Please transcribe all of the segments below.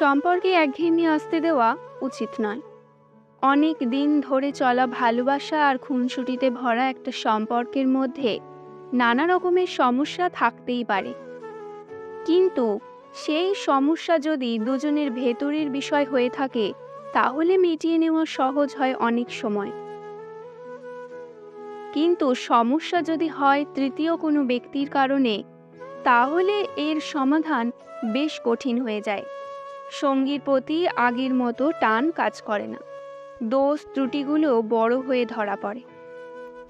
সম্পর্কে একঘেয়েমি আসতে দেওয়া উচিত নয়। অনেক দিন ধরে চলা ভালোবাসা আর খুনসুটিতে ভরা একটা সম্পর্কের মধ্যে নানা রকমের সমস্যা থাকতেই পারে। কিন্তু সেই সমস্যা যদি দুজনের ভেতরের বিষয় হয়ে থাকে, তাহলে মিটিয়ে নেওয়া সহজ হয় অনেক সময়। কিন্তু সমস্যা যদি হয় তৃতীয় কোনো ব্যক্তির কারণে, তাহলে এর সমাধান বেশ কঠিন হয়ে যায়। সঙ্গীর প্রতি আগের মতো টান কাজ করে না। দোষ ত্রুটিগুলো বড় হয়ে ধরা পড়ে।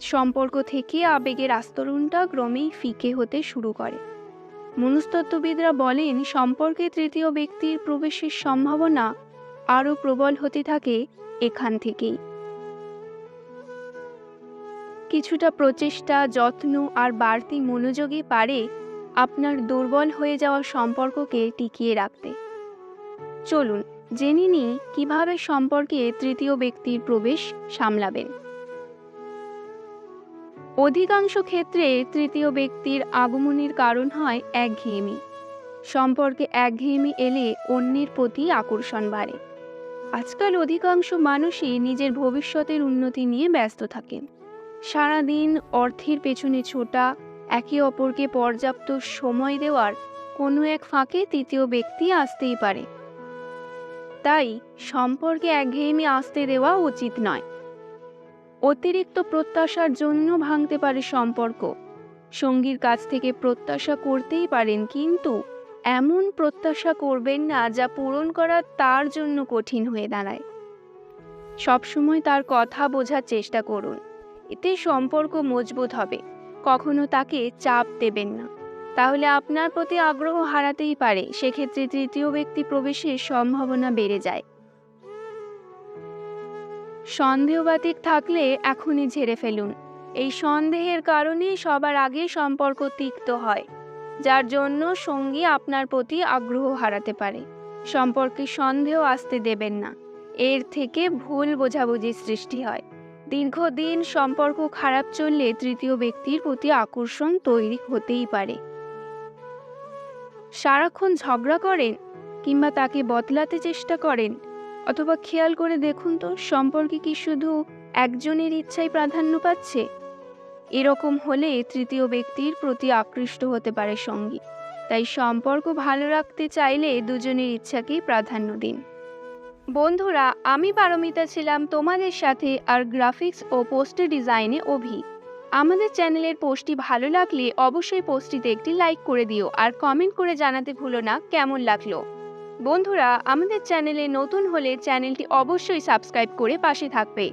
সম্পর্ক থেকে আবেগের আস্তরণটা ক্রমেই ফিকে হতে শুরু করে। মনস্তত্ত্ববিদরা বলেন, সম্পর্কে তৃতীয় ব্যক্তির প্রবেশের সম্ভাবনা আরও প্রবল হতে থাকে এখান থেকেই। কিছুটা প্রচেষ্টা, যত্ন আর বাড়তি মনোযোগই পারে আপনার দুর্বল হয়ে যাওয়া সম্পর্ককে টিকিয়ে রাখতে। চলুন জেনে নিই কীভাবে সম্পর্কে তৃতীয় ব্যক্তির প্রবেশ সামলাবেন। অধিকাংশ ক্ষেত্রে তৃতীয় ব্যক্তির আগমনের কারণ হয় একঘেয়েমি। সম্পর্কে একঘেয়েমি এলে অন্যের প্রতি আকর্ষণ বাড়ে। আজকাল অধিকাংশ মানুষই নিজের ভবিষ্যতের উন্নতি নিয়ে ব্যস্ত থাকেন সারাদিন অর্থের পেছনে ছোটা, একে অপরকে পর্যাপ্ত সময় দেওয়ার কোনো এক ফাঁকে তৃতীয় ব্যক্তি আসতেই পারে। তাই সম্পর্কে একঘেয়েমি আসতে দেওয়া উচিত নয়। অতিরিক্ত প্রত্যাশার জন্য ভাঙতে পারে সম্পর্ক। সঙ্গীর কাছ থেকে প্রত্যাশা করতেই পারেন, কিন্তু এমন প্রত্যাশা করবেন না যা পূরণ করা তার জন্য কঠিন হয়ে দাঁড়ায়। সবসময় তার কথা বোঝার চেষ্টা করুন। এতে সম্পর্ক মজবুত হবে। কখনো তাকে চাপ দেবেন না। তাহলে আপনার প্রতি আগ্রহ হারাতেই পারে। সেক্ষেত্রে তৃতীয় ব্যক্তি প্রবেশের সম্ভাবনা বেড়ে যায়। সন্দেহবাতিক থাকলে এখনই ঝেড়ে ফেলুন। এই সন্দেহের কারণেই সবার আগে সম্পর্ক তিক্ত হয়, যার জন্য সঙ্গী আপনার প্রতি আগ্রহ হারাতে পারে। সম্পর্কে সন্দেহ আসতে দেবেন না। এর থেকে ভুল বোঝাবুঝির সৃষ্টি হয়। দীর্ঘদিন সম্পর্ক খারাপ চললে তৃতীয় ব্যক্তির প্রতি আকর্ষণ তৈরি হতেই পারে। সারাক্ষণ ঝগড়া করেন কিংবা তাকে বদলাতে চেষ্টা করেন? অথবা খেয়াল করে দেখুন তো, সম্পর্কে কি শুধু একজনের ইচ্ছাই প্রাধান্য পাচ্ছে? এরকম হলে তৃতীয় ব্যক্তির প্রতি আকৃষ্ট হতে পারে সঙ্গী। তাই সম্পর্ক ভালো রাখতে চাইলে দুজনের ইচ্ছাকেই প্রাধান্য দিন। বন্ধুরা, আমি পারমিতা ছিলাম তোমাদের সাথে আর গ্রাফিক্স ও পোস্টার ডিজাইনে অভি। আমাদের চ্যানেলের পোস্টটি ভালো লাগলে অবশ্যই পোস্টটিতে একটি লাইক করে দিও আর কমেন্ট করে জানাতে ভুলো না কেমন লাগল। বন্ধুরা, আমাদের চ্যানেলে নতুন হলে চ্যানেলটি অবশ্যই সাবস্ক্রাইব করে পাশে থাকবে।